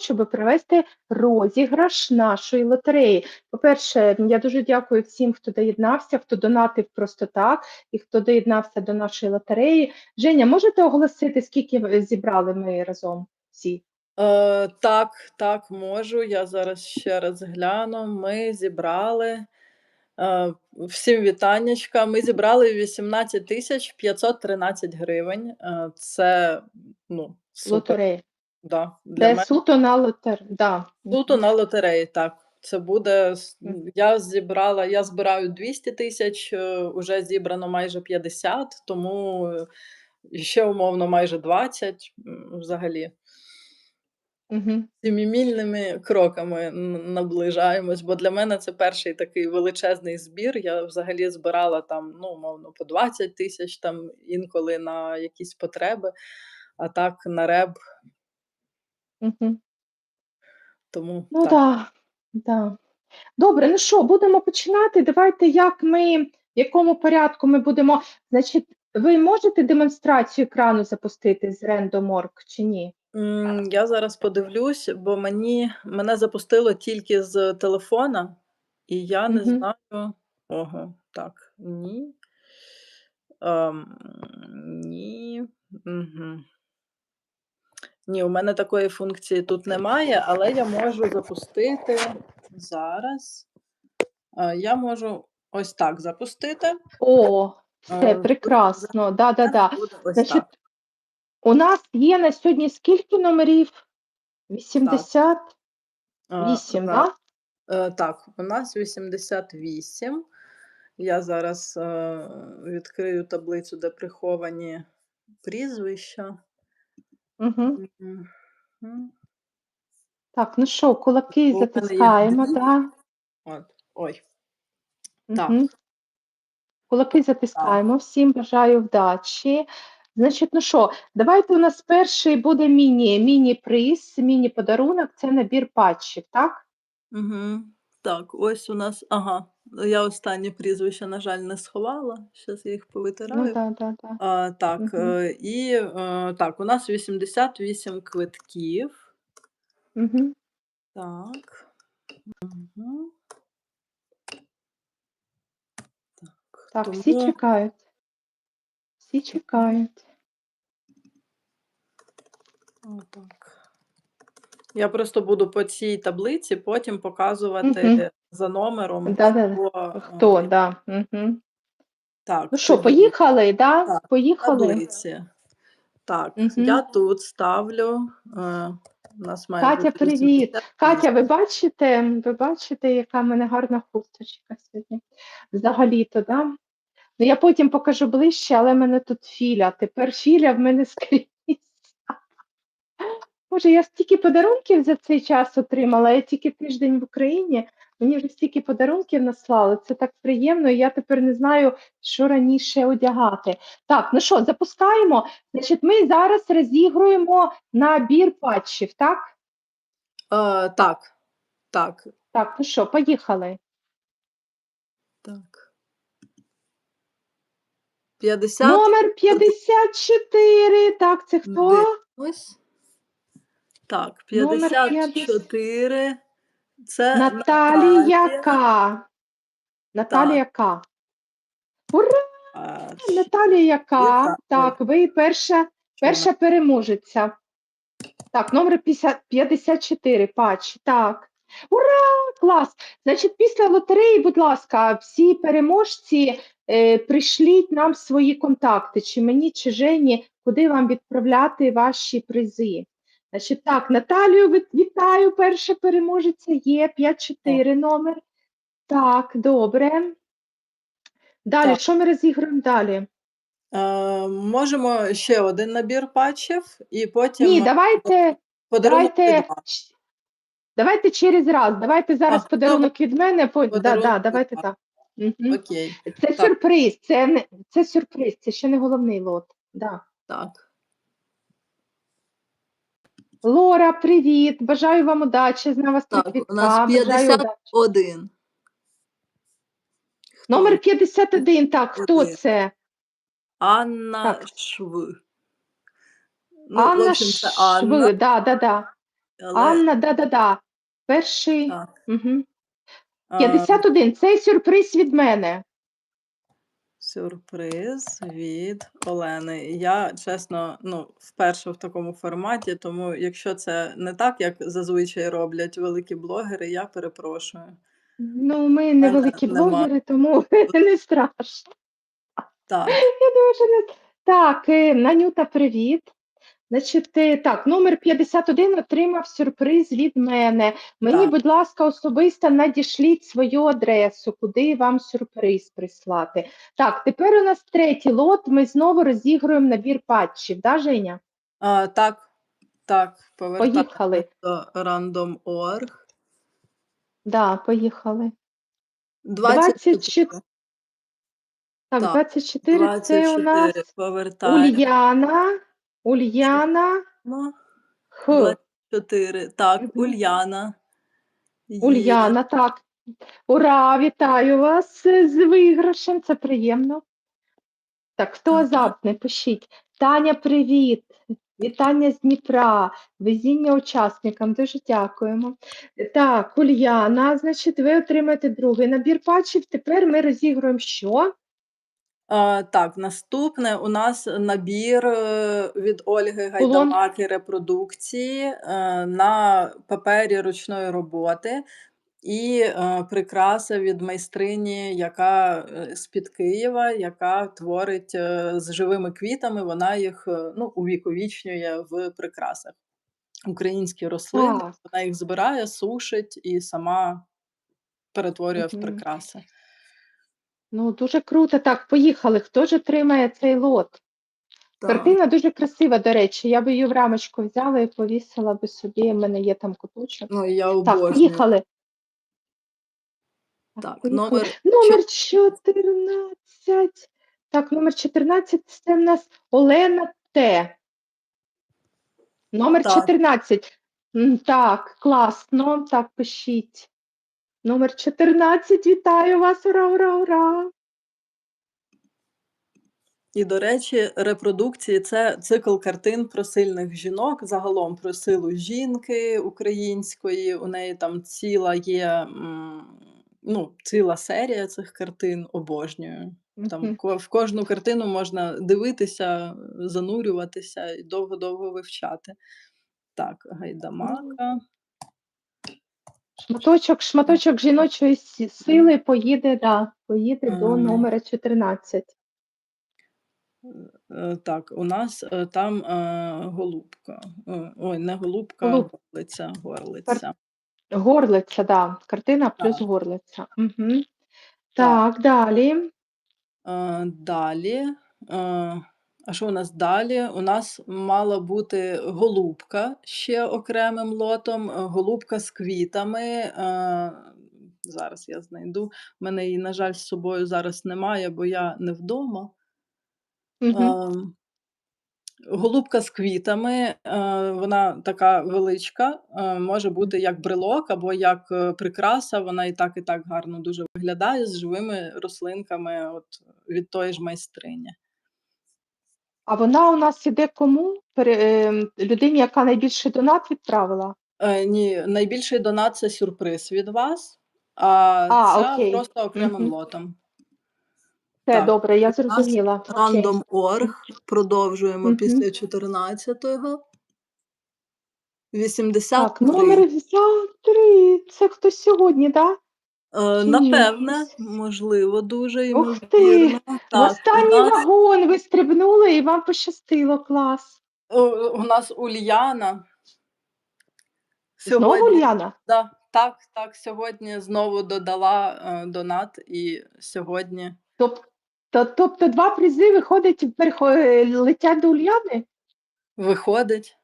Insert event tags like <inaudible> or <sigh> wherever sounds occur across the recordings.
щоб провести розіграш нашої лотереї. По-перше, я дуже дякую всім, хто доєднався, хто донатив просто так, і хто доєднався до нашої лотереї. Женя, можете оголосити, скільки зібрали ми разом всі? Е, так, так, можу. Я зараз ще раз гляну. Ми зібрали е, всім вітаннячка. Ми зібрали 18 тисяч 513 гривень. Е, це ну, супер. Лотереї. Да, для Це мене суто на лотер. Да. суто на лотереї, так. Це буде. с- Мгм. Я зібрала, я збираю 200 тисяч, вже зібрано майже 50, тому е, ще умовно майже 20 м, взагалі. Угу. Сімімільними кроками н- наближаємось, бо для мене це перший такий величезний збір. Я взагалі збирала там, ну, умовно, по 20 тисяч там інколи на якісь потреби, а так на реб. Угу. Тому Ну так. да, да. Добре, ну що, будемо починати. Давайте, як ми, в якому порядку ми будемо. Значить, ви можете демонстрацію екрану запустити з Random.org чи ні? М, Я зараз подивлюсь, бо мені мене запустило тільки з телефона, і я не Мгм. знаю. Ого, так, ні. Ем, ні. Угу. Ні, у мене такої функції тут немає, але я можу запустити зараз. Е, Я можу ось так запустити. О, Е, все прекрасно. Да, да, да. Значить, так. у нас є на сьогодні скільки номерів? 88, Е, да? Е, Так, у нас 88. Я зараз е, відкрию таблицю, де приховані прізвища. Угу. Мгм. Так, ну що, кулаки є затискаємо, да? От. Ой. Так. Угу. Кулаки затискаємо. Всім бажаю вдачі. Значить, ну що, давайте у нас перший буде міні, міні-приз, міні-подарунок, це набір патчів, так? Угу. Так, ось у нас. Ага. Я останні прізвища, на жаль, не сховала. Зараз я їх Ну, повитираю. да, да, да. А, так, Мгм. е, і е, так, у нас 88 квитків. Угу. Так. Угу. Так, Так, тому... всі чекають. Всі чекають. Отак. Я просто буду по цій таблиці потім показувати Мгм. за номером, хто, Хто, е, да. Угу. Так, Ну що, тоді поїхали, да? Так, Поїхали. таблиці. Так, Мгм. я тут ставлю. Е, у нас має Катя, бути привіт. 88. Катя, ви бачите, ви бачите, яка в мене гарна хусточка сьогодні? Взагалі-то, да? Ну, я потім покажу ближче, але в мене тут філя. Тепер філя в мене скрізь. Боже, я стільки подарунків за цей час отримала. Я тільки тиждень в Україні. Мені вже стільки подарунків наслали. Це так приємно. і Я тепер не знаю, що раніше одягати. Так, ну що, запускаємо. Значить, ми зараз розігруємо набір патчів, так? Е, так, так, Так, ну що, поїхали. так. 50. Номер 54. Так, це хто? Ось. Так, Номер 54. Це Наталія К. Наталія К. Ура! А, Наталія К. Вітаю. Так, ви перша, перша переможеця. Так, номер 50 54, патч. Так. Ура! Клас! Значить, після лотереї, будь ласка, всі переможці е, пришліть нам свої контакти, чи мені, чи Жені, куди вам відправляти ваші призи. Значить, так, Наталію вітаю, перша переможеця є 5-4 номер. Так, добре. Далі, Так. що ми розіграємо далі? Е, можемо ще один набір патчів, і потім Ні, давайте, давайте, ч- давайте через раз. Давайте зараз А, подарунок від мене. По... Да, да, давайте так. Мгм. Окей, Це Так. сюрприз, це, не, це сюрприз, це ще не головний лот. Да. так. Лора, привіт! Бажаю вам удачі, знаю вас Так, квітка, у нас бажаю удачі. Один. Хто? Номер 51, так, хто Один. це? Анна Так. Шв. Ну, в Анна общем, це Анна. Шви, да, да, да. але Анна, да-да-да. Перший. так. Угу. А, 51. Це сюрприз від мене. Сюрприз від Олени. Я, чесно, ну, вперше в такому форматі, тому якщо це не так, як зазвичай роблять великі блогери, я перепрошую. Ну, ми не великі нема. блогери, тому <laughs> не страшно. Так, Я думаю, що не... Так, е, Нанюта, привіт. Значить, е, так, номер 51 отримав сюрприз від мене. Мені, Так. будь ласка, особисто надішліть свою адресу, куди вам сюрприз прислати. Так, тепер у нас третій лот. Ми знову розігруємо набір патчів, да, Женя? а, так, так, Поїхали. до random.org. Да, поїхали. 24. 24. Так, Так, 24 це у нас 24. Повертаємо. Ульяна. Ульяна. Х. 24. Так. Ульяна. Є. Ульяна, так. Ура, вітаю вас з виграшем, це приємно. Так, хто азартний, пишіть. Таня, привіт. Вітання з Дніпра, везіння учасникам, дуже дякуємо. Так, Ульяна, значить, ви отримаєте другий набір патчів. Тепер ми розігруємо що? А, так, наступне у нас набір е, від Ольги Гайдамаки репродукції е, на папері ручної роботи і е, прикраса від майстрині, яка е, з-під Києва, яка творить е, з живими квітами, вона їх е, ну, увіковічнює в прикрасах. Українські рослини, вона їх збирає, сушить і сама перетворює в Мгм. прикраси. Ну, дуже круто. Так, поїхали. Хто ж отримає цей лот? Так. Картина дуже красива, до речі. Я би її в рамочку взяла і повісила би собі. У мене є там куточок. Ну, я Так, поїхали. Так, поїхали. номер Номер 14. Так, номер 14 це в нас Олена Т. Номер Так. 14. М, Так, класно. Так, пишіть. Номер 14. Вітаю вас. Ура, ура, ура. І, до речі, репродукції це цикл картин про сильних жінок, загалом про силу жінки української. У неї там ціла є ну, ціла серія цих картин, обожнюю. Там в кожну картину можна дивитися, занурюватися і довго-довго вивчати. Так, гайдамака. Шматочок, шматочок жіночої сі- сили поїде, да, поїде до Ага. номера 14. Е, Так, у нас е, там е, голубка. Е, Ой, не голубка, а Голуб- горлиця, горлиця. Горлиця, да. Картина плюс Так. горлиця. Угу. Так, далі. Е, Далі. е, А що у нас далі? У нас мала бути голубка ще окремим лотом. е, Голубка з квітами. е, Зараз я знайду. У мене її, на жаль, з собою зараз немає, бо я не вдома. Угу. Голубка з квітами, е, вона така величка, може бути як брелок або як прикраса. Вона і так, і так гарно дуже виглядає з живими рослинками от, від тої ж майстрині. А вона у нас іде кому? Пере- ем, людині, яка найбільший донат відправила? Е, ні, найбільший донат це сюрприз від вас, а, А, ця окей. просто окремим Мгм. лотом. Все Так, добре, я нас зрозуміла. Окей. Random.org. Продовжуємо Мгм. після 14-го. Так, 83. номер 53. Це хтось сьогодні, так? Е, Чи ні? Напевне, можливо, дуже Ух ти! ймовірно. В Так, у останній нас, вагон ви стрибнули і вам пощастило. Клас. у, у нас Ульяна. Знову Сьогодні, Ульяна? да, так, так, сьогодні знову додала е, донат, і сьогодні Тобто, тобто два призи виходить, перехо- е, летять до Ульяни? виходить.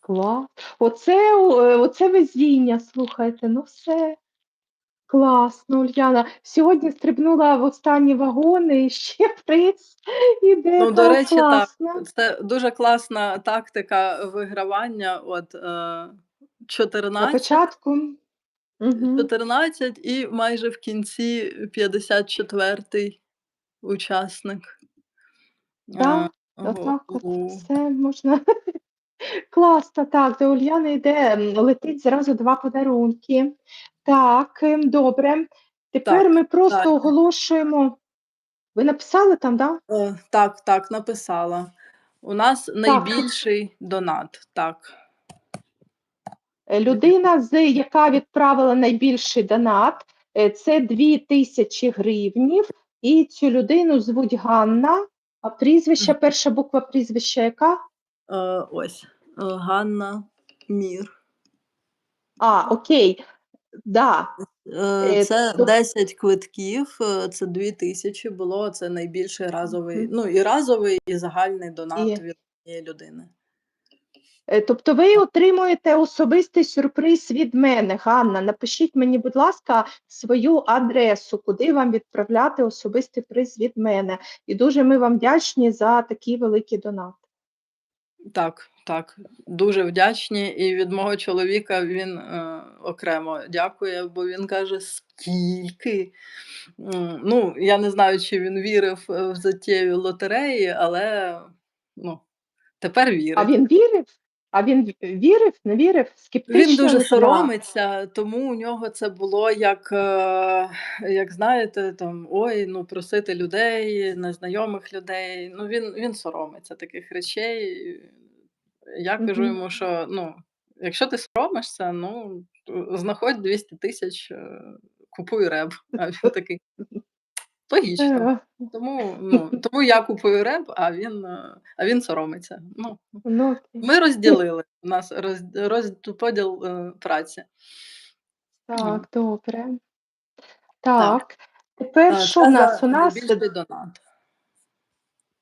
Клас. Оце, е, оце везіння, слухайте, ну все. Класно, Ульяна. Сьогодні стрибнула в останні вагони і ще приз <laughs> іде. Ну, до речі, так. Це дуже класна тактика вигравання. От е, На 14, початку. Угу. 14 і майже в кінці 54-й учасник. Е, Так, го- все можна. <laughs> Класно, так, до Ульяни йде, летить зразу 2 подарунки. Так, ем, добре. Тепер Так, ми просто далі. оголошуємо Ви написали там, да? Е, так, так, написала. У нас найбільший донат. Так. Е, Людина, з яка відправила найбільший донат, е, це 2000 гривнів, і цю людину звуть Ганна. А прізвище, Мгм. перша буква прізвища яка? Е, ось. Е, Ганна Мір. А, окей. Да. Е, Е, Це то- 10 квитків, е, це 2000 було. Це найбільший разовий, ну і разовий, і загальний донат від однієї людини. Е, Тобто ви отримуєте особистий сюрприз від мене. Ганна, напишіть мені, будь ласка, свою адресу, куди вам відправляти особистий приз від мене. І дуже ми вам вдячні за такий великий донат. Так, так, дуже вдячні. І від мого чоловіка він е, окремо дякує, бо він каже, скільки. М, Ну, я не знаю, чи він вірив е, в затєві лотереї, але ну, тепер вірить. А він вірив? А він вірив, не вірив? Скептично? Він дуже лише? соромиться, тому у нього це було як, е, як знаєте, там ой, ну просити людей, незнайомих людей. Ну він, він соромиться таких речей. Я кажу Мгм. йому, що ну, якщо ти соромишся, ну знаходь 200 тисяч, е, купуй реп. А він такий логічно. Е, Тому, ну, тому я купую реп, а він, е, а він соромиться. Ну, Ну, ми розділили. У нас роз, розподіл е, праці. Так, добре. Так. Тепер Е, що це в нас? У нас найбільший донат.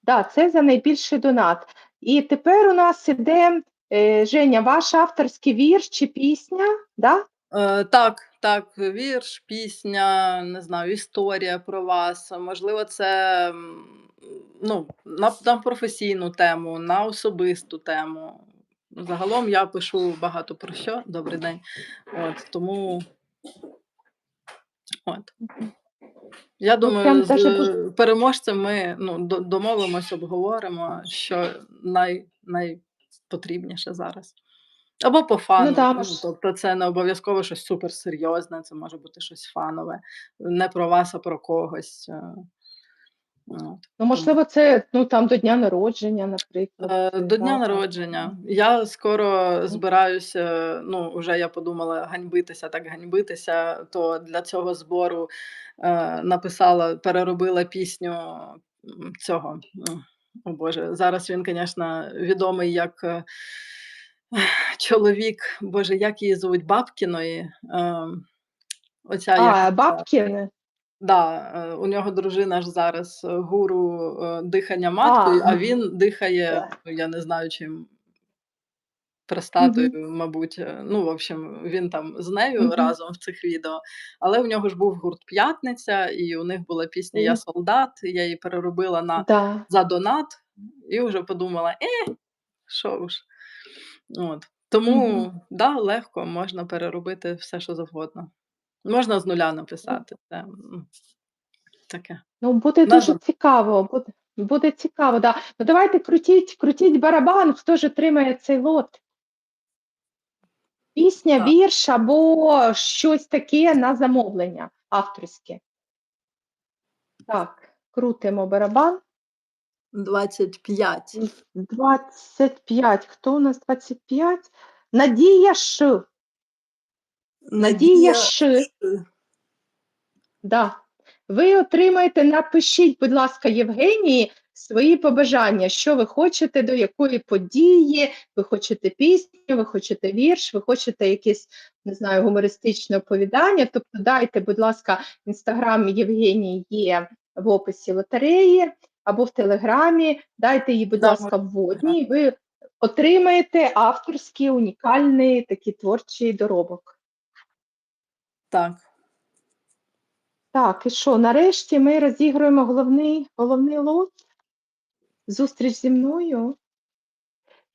да, це за найбільший донат. І тепер у нас іде е, Женя, ваш авторський вірш чи пісня? Да? Е, так, так, вірш, пісня, не знаю, історія про вас. Можливо, це м, ну, на, на професійну тему, на особисту тему. Загалом я пишу багато про що. Добрий день. От, тому. От. Я Ну, думаю, прям з даже е, переможцем ми ну, до- домовимось, обговоримо, що най, найпотрібніше зараз. Або по фану. да, ну, мож- тобто це не обов'язково щось суперсерйозне, це може бути щось фанове, не про вас, а про когось. е. От. Ну, можливо, це ну, там до дня народження, наприклад. Е, це, До дня да, народження. Я скоро збираюся. Ну, вже я подумала ганьбитися, так ганьбитися. То для цього збору е, написала, переробила пісню м, цього. м, О Боже, зараз він, звісно, відомий як е, <sighs> чоловік. Боже, як її звуть Бабкіної. Е, оця А, е, Бабкін? Да, е, у нього дружина ж зараз е, гуру е, дихання маткою, а А. він дихає, ну, я не знаю чим. Простатою, мабуть. е, Ну, в общем, він там з нею Мгм. разом в цих відео. Але у нього ж був гурт П'ятниця, і у них була пісня Я Мгм. солдат. Я її переробила на Да. за донат, і вже подумала: е, що ж. От. Тому, Мгм. да, легко можна переробити все, що завгодно. Можна з нуля написати. Це м, таке. Ну, буде На дуже жаль. цікаво. Буде, буде цікаво, да. Ну, давайте крутіть, крутіть барабан, хто ж отримає цей лот. Пісня, Так. вірш або щось таке на замовлення авторське. Так, крутимо барабан. 25. 25. Хто у нас 25? Надія Ш. Надія Ш. Да. Ви отримаєте, напишіть, будь ласка, Євгенії, свої побажання, що ви хочете, до якої події, ви хочете пісню, ви хочете вірш, ви хочете якесь, не знаю, гумористичне оповідання. Тобто дайте, будь ласка, інстаграм Євгенії є в описі лотереї або в телеграмі, дайте їй, будь ласка, вводні, і ви отримаєте авторський унікальний такий творчий доробок. Так. Так, і що, нарешті ми розігруємо головний, головний лот. Зустріч зі мною.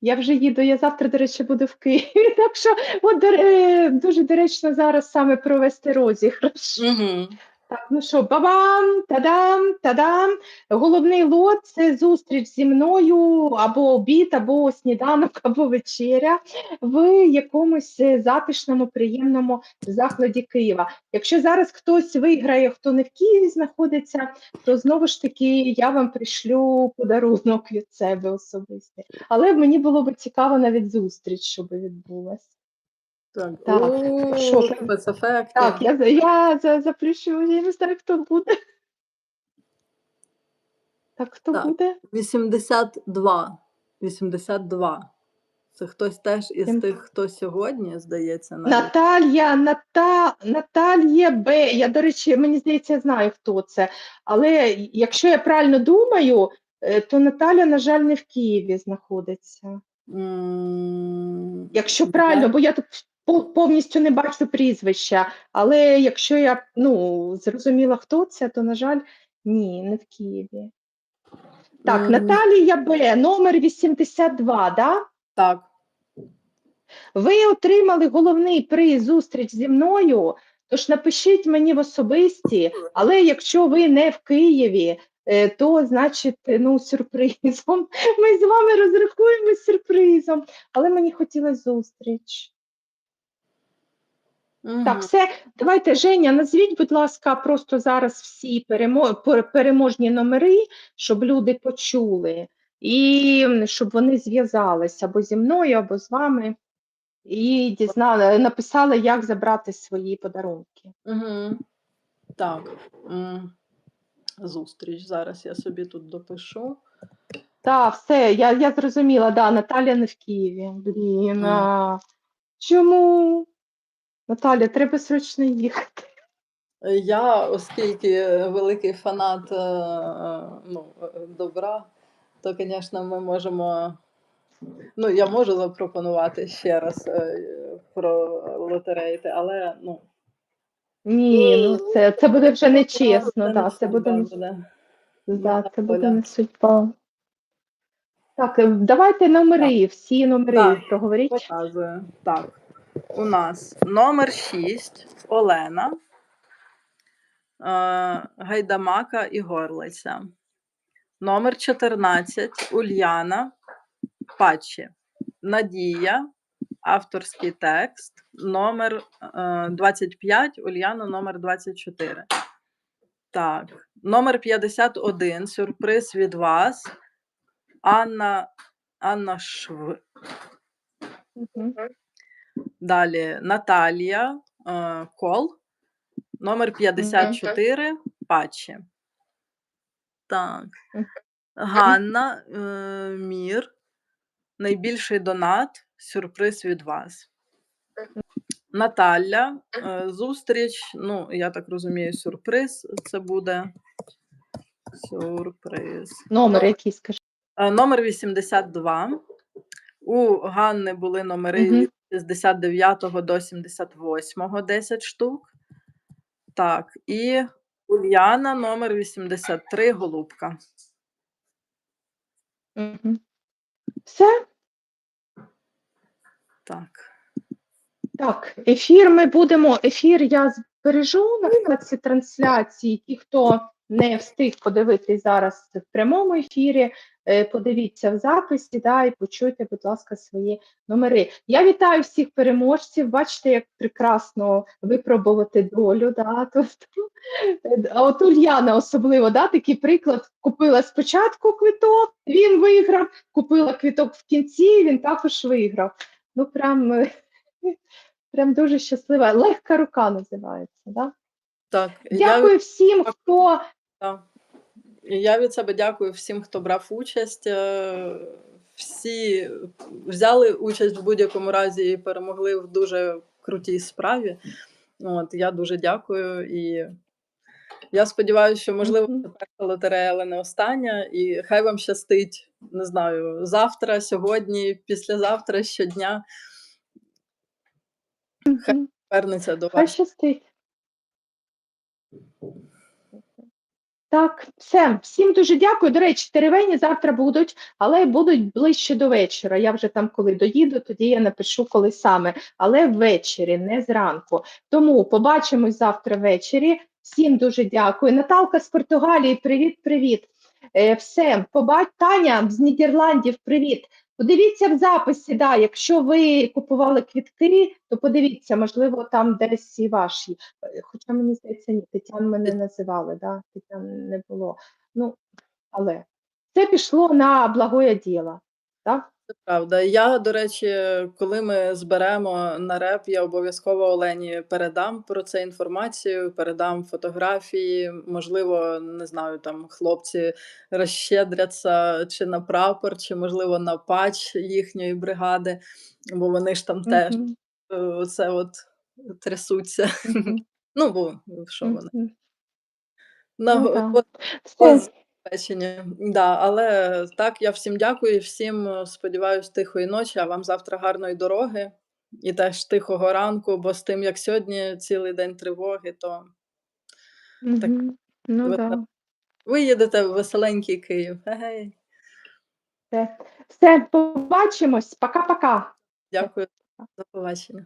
Я вже їду, я завтра, до речі, буду в Києві. <laughs> Так що от, дуже доречно зараз саме провести розіграш. Угу. Так, ну що, бабам, тадам, тадам. Головний лот це зустріч зі мною або обід, або сніданок, <laughs> або вечеря в якомусь е, затишному, приємному закладі Києва. Якщо зараз хтось виграє, хто не в Києві знаходиться, то знову ж таки я вам пришлю подарунок від себе особистий. Але мені було б цікаво навіть зустріч, щоб відбулася. Так, Так, що? спецефекти. Так, я, я за, заплющу, я не знаю, хто буде. Так, хто Так. буде? 82. 82. Це хтось теж із Сім- тих, хто сьогодні, здається, навіть. Наталія, Ната, Наталія Б. Я, до речі, мені здається, я знаю, хто це. Але якщо я правильно думаю, е, то Наталя, на жаль, не в Києві знаходиться. М, Якщо правильно, бо я тут повністю не бачу прізвища. Але якщо я ну, зрозуміла, хто це, то, на жаль, ні, не в Києві. Так, М. Наталія Б, номер 82, да? Так. Ви отримали головний приз зустріч зі мною. Тож напишіть мені в особисті, але якщо ви не в Києві, е, то значить ну сюрпризом. <laughs> Ми з вами розрахуємо сюрпризом. Але мені хотілося зустріч. Так, все, давайте, Женя, назвіть, будь ласка, просто зараз всі перемо... переможні номери, щоб люди почули, і щоб вони зв'язалися або зі мною, або з вами, і дізнали, написали, як забрати свої подарунки. Мгм. Так. Зустріч. Зараз я собі тут допишу. Так, все, я, я зрозуміла, да, Наталя не в Києві. Блін, а... чому? Наталя, треба срочно їхати. Я, оскільки великий фанат е, е, ну, е, добра, то, звісно, ми можемо. Ну, я можу запропонувати ще раз про лотерейти, але ну, Ні, ну це, це буде вже нечесно, да, це буде не буде. Да, Ну, це буде не судьба. Так, давайте номери, всі номери Так. проговоріть. Показую. Так. У нас номер 6 Олена, е, Гайдамака і Горлиця. Номер 14 Ульяна Пачі. Надія, авторський текст. Номер е, 25 Ульяна, номер 24. Так. Номер 51. Сюрприз від вас. Анна, Анна Шв. Мгм. Далі Наталія е, Кол, номер 54 Пачі. Так. Ганна е, Мір. Найбільший донат. Сюрприз від вас. Наталя. е, Зустріч. Ну, я так розумію, сюрприз. Це буде. Сюрприз. Номер який, скажи. Е, Номер 82. У Ганни були номери Мгм. від 69 до 78, 10 штук. Так, і Ульяна, номер 83, голубка. Мгм. Все? Так. Так, ефір ми будемо. Ефір я збережу на вкладці трансляції. Ті, хто не встиг подивитись зараз в прямому ефірі, подивіться в записі, да, і почуйте, будь ласка, свої номери. Я вітаю всіх переможців. Бачите, як прекрасно випробувати долю. Да, <laughs> тобто, е, а от Ульяна особливо, да, такий приклад. Купила спочатку квиток, він виграв, купила квиток в кінці, він також виграв. Ну, прям. е, Прям дуже щаслива. Легка рука називається. Да? Так, я, Дякую всім, хто Так. Я від себе дякую всім, хто брав участь. Е, Всі взяли участь в будь-якому разі і перемогли в дуже крутій справі. От, я дуже дякую. І я сподіваюся, що можливо це перша лотерея, але не остання. І хай вам щастить, не знаю, завтра, сьогодні, післязавтра, щодня Мгм. вернеться до хай вас. щастить. Так, все, всім дуже дякую. До речі, теревені завтра будуть, але будуть ближче до вечора. Я вже там, коли доїду, тоді я напишу, коли саме, але ввечері, не зранку. Тому побачимось завтра ввечері. Всім дуже дякую. Наталка з Португалії, привіт, привіт. Е, все, побач, Таня з Нідерландів, привіт. Подивіться в записі, да, якщо ви купували квітки, то подивіться, можливо, там десь і ваші. Е, Хоча мені здається, ні, Тетян мене називали, да? Тетян не було. Ну, але це пішло на благое діло. Так? Це правда. Я, до речі, коли ми зберемо на реп, я обов'язково Олені передам про це інформацію, передам фотографії. Можливо, не знаю, там хлопці розщедряться чи на прапор, чи можливо на патч їхньої бригади, бо вони ж там теж е, оце от трясуться. <laughs> Ну, бо що вони на Забезпечені. Да, але так, я всім дякую, всім е, сподіваюсь, тихої ночі, а вам завтра гарної дороги і теж тихого ранку, бо з тим, як сьогодні цілий день тривоги, то так Ну, ви, да. ви їдете в веселенький Київ. Гей, Все. Побачимось. Пока-пока. дякую, до побачення.